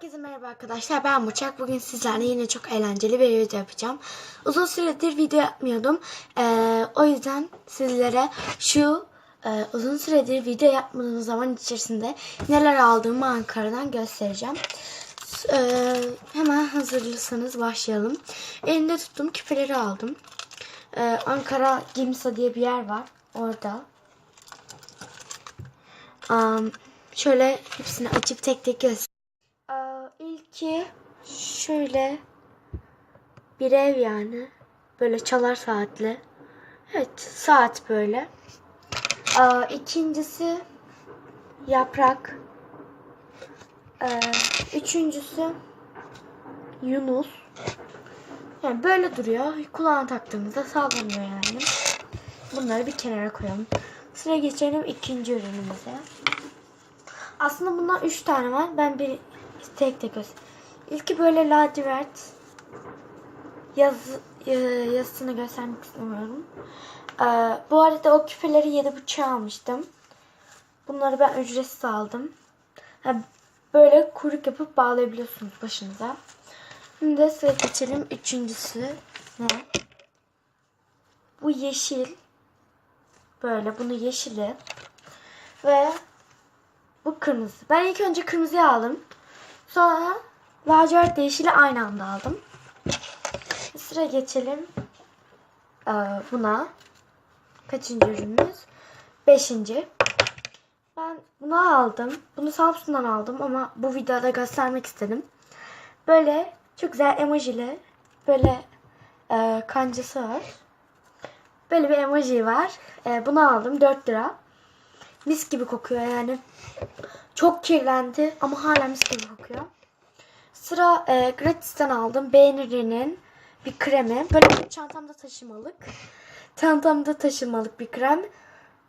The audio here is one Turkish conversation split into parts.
Herkese merhaba arkadaşlar ben Burçak. Bugün sizlerle yine çok eğlenceli bir video yapacağım. Uzun süredir video yapmıyordum. Ee, o yüzden sizlere şu e, uzun süredir video yapmadığım zaman içerisinde neler aldığımı Ankara'dan göstereceğim. Ee, hemen hazırlıysanız başlayalım. Elimde tuttuğum küpeleri aldım. Ee, Ankara Gimsa diye bir yer var. Orada. Um, şöyle hepsini açıp tek tek göstereyim. İlki şöyle bir ev yani. Böyle çalar saatli. Evet saat böyle. Aa, ikincisi yaprak. Ee, üçüncüsü Yunus. Yani böyle duruyor. Kulağına taktığımızda sallanıyor yani. Bunları bir kenara koyalım. Sıra geçelim ikinci ürünümüze. Aslında bundan 3 tane var. Ben bir tek tek göstereyim. İlki böyle lacivert. Yazı, e, yazısını göstermek istemiyorum. Ee, bu arada o küpeleri 7.5'a almıştım. Bunları ben ücretsiz aldım. Böyle kuyruk yapıp bağlayabiliyorsunuz başınıza. Şimdi sıra geçelim. Üçüncüsü ne? Bu yeşil. Böyle bunu yeşili. Ve bu kırmızı. Ben ilk önce kırmızıyı aldım. Sonra lacivert yeşili aynı anda aldım. Sıra geçelim ee, buna. Kaçıncı ürünümüz? Beşinci. Ben bunu aldım. Bunu Samsung'dan aldım ama bu videoda göstermek istedim. Böyle çok güzel emojili böyle e, kancası var. Böyle bir emoji var. E, bunu aldım 4 lira. Mis gibi kokuyor yani. Çok kirlendi ama hala mis gibi kokuyor. Sıra e, gratisten aldım. Beğenirinin bir kremi. Böyle çantamda taşımalık. Çantamda taşımalık bir krem.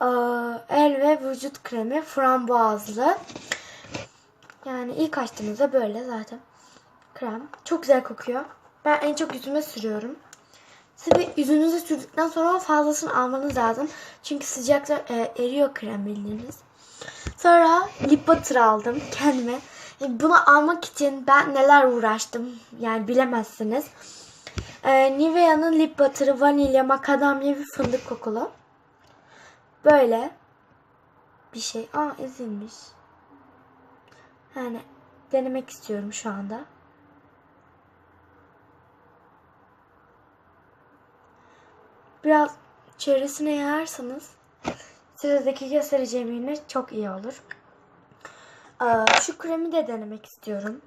Ee, el ve vücut kremi frambuazlı. Yani ilk açtığınızda böyle zaten krem. Çok güzel kokuyor. Ben en çok yüzüme sürüyorum. Tabi yüzünüze sürdükten sonra fazlasını almanız lazım. Çünkü sıcakta e, eriyor krem bildiğiniz. Sonra lip butter aldım kendime. E, Bunu almak için ben neler uğraştım yani bilemezsiniz. E, Nivea'nın lip butter'ı vanilya, makadamya ve fındık kokulu. Böyle bir şey. Aa ezilmiş. Yani denemek istiyorum şu anda. Biraz çevresine yayarsanız sıradaki göstereceğim ürünler çok iyi olur. Ee, şu kremi de denemek istiyorum.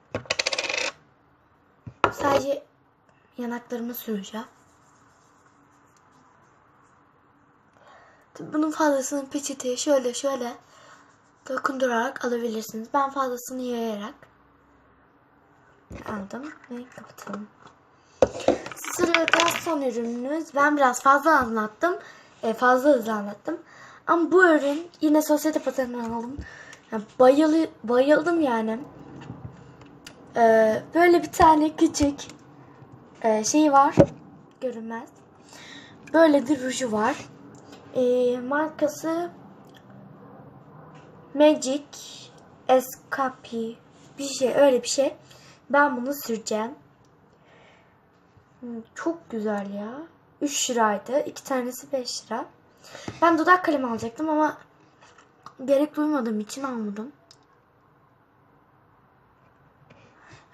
Sadece yanaklarıma süreceğim. Bunun fazlasını peçeteye şöyle şöyle dokundurarak alabilirsiniz. Ben fazlasını yayarak aldım ve kapatalım. Sırada son ürünümüz. Ben biraz fazla anlattım. E, fazla hızlı anlattım. Ama bu ürün yine sosyete patentinden aldım. Yani bayılı, bayıldım yani. Ee, böyle bir tane küçük e, şey var. Görünmez. Böyle bir ruju var. E, markası Magic Escape bir şey öyle bir şey. Ben bunu süreceğim. Çok güzel ya. 3 liraydı. 2 tanesi 5 lira. Ben dudak kalemi alacaktım ama gerek duymadığım için almadım.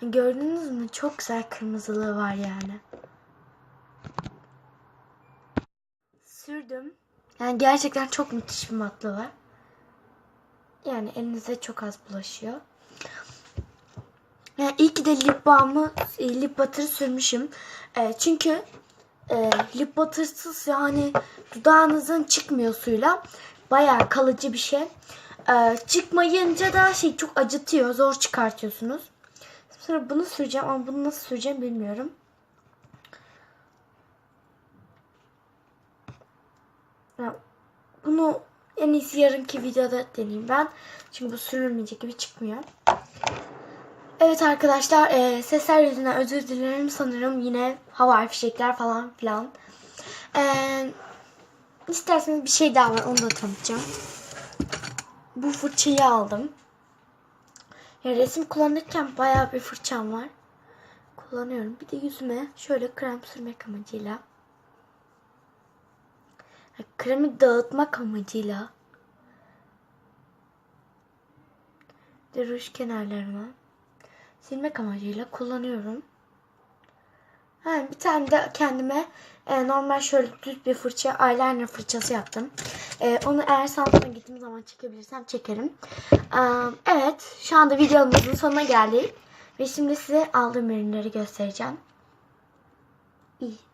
Gördünüz mü? Çok güzel kırmızılığı var yani. Sürdüm. Yani gerçekten çok müthiş bir matlığı var. Yani elinize çok az bulaşıyor. Yani iyi ki de lip balmı, e, lip butter sürmüşüm. E, çünkü e, lip buttersız yani dudağınızın çıkmıyor suyla. Bayağı kalıcı bir şey. E, çıkmayınca da şey çok acıtıyor. Zor çıkartıyorsunuz. Sonra bunu süreceğim ama bunu nasıl süreceğim bilmiyorum. Bunu en iyisi yarınki videoda deneyeyim ben. Çünkü bu sürülmeyecek gibi çıkmıyor. Evet arkadaşlar e, sesler yüzünden özür dilerim sanırım yine havai fişekler falan filan. E, isterseniz bir şey daha var onu da tanıtacağım. Bu fırçayı aldım. Ya resim kullanırken bayağı bir fırçam var. Kullanıyorum. Bir de yüzüme şöyle krem sürmek amacıyla. Kremi dağıtmak amacıyla. De ruj kenarlarıma silmek amacıyla kullanıyorum. Ha, bir tane de kendime e, normal şöyle düz bir fırça eyeliner fırçası yaptım. E, onu eğer salona gittiğim zaman çekebilirsem çekerim. E, evet şu anda videomuzun sonuna geldik. Ve şimdi size aldığım ürünleri göstereceğim. İyi.